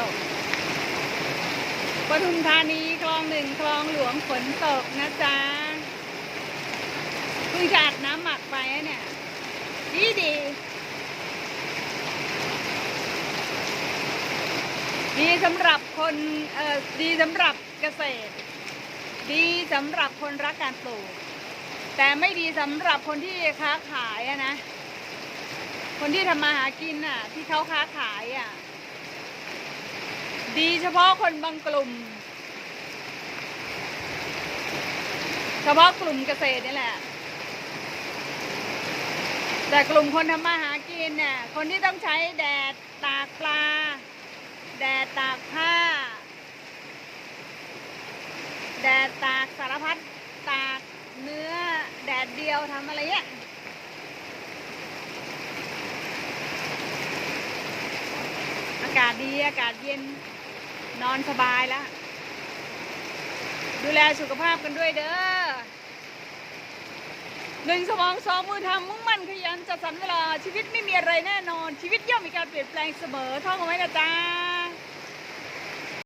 ตกปทุมธานีคลองหนึ่งคลองหลวงฝนตกนะจ๊ะเพิ่งจัดน้ำหมักไปเนี่ย ดีดีดีสำหรับคนเอ่อดีสำหรับเกษตร ดีสำหรับคนรักการปลูก แต่ไม่ดีสำหรับคนที่ค้าขายอะนะ คนที่ทำมาหากินน่ะที่เขาค้าขายอะ ดีเฉพาะคนบางกลุ่ม เฉพาะกลุ่มเกษตรนี่แหละ แต่กลุ่มคนทำมาหากินเนี่ย คนที่ต้องใช้แดดตากปลา แดดตากผ้า แดดตากสารพัดตากเนื้อแดดเดียวทำอะไรเนี่ยอากาศดีอากาศเย็น นอนสบายแล้ว ดูแลสุขภาพกันด้วยเด้อหนึ่งสมองสองมือทำมุ่งมั่นขยันจัดสรรเวลาชีวิตไม่มีอะไรแน่นอน ชีวิตย่อมมีการเปลี่ยนแปลงเสมอท่องเอาไว้นะจ๊ะ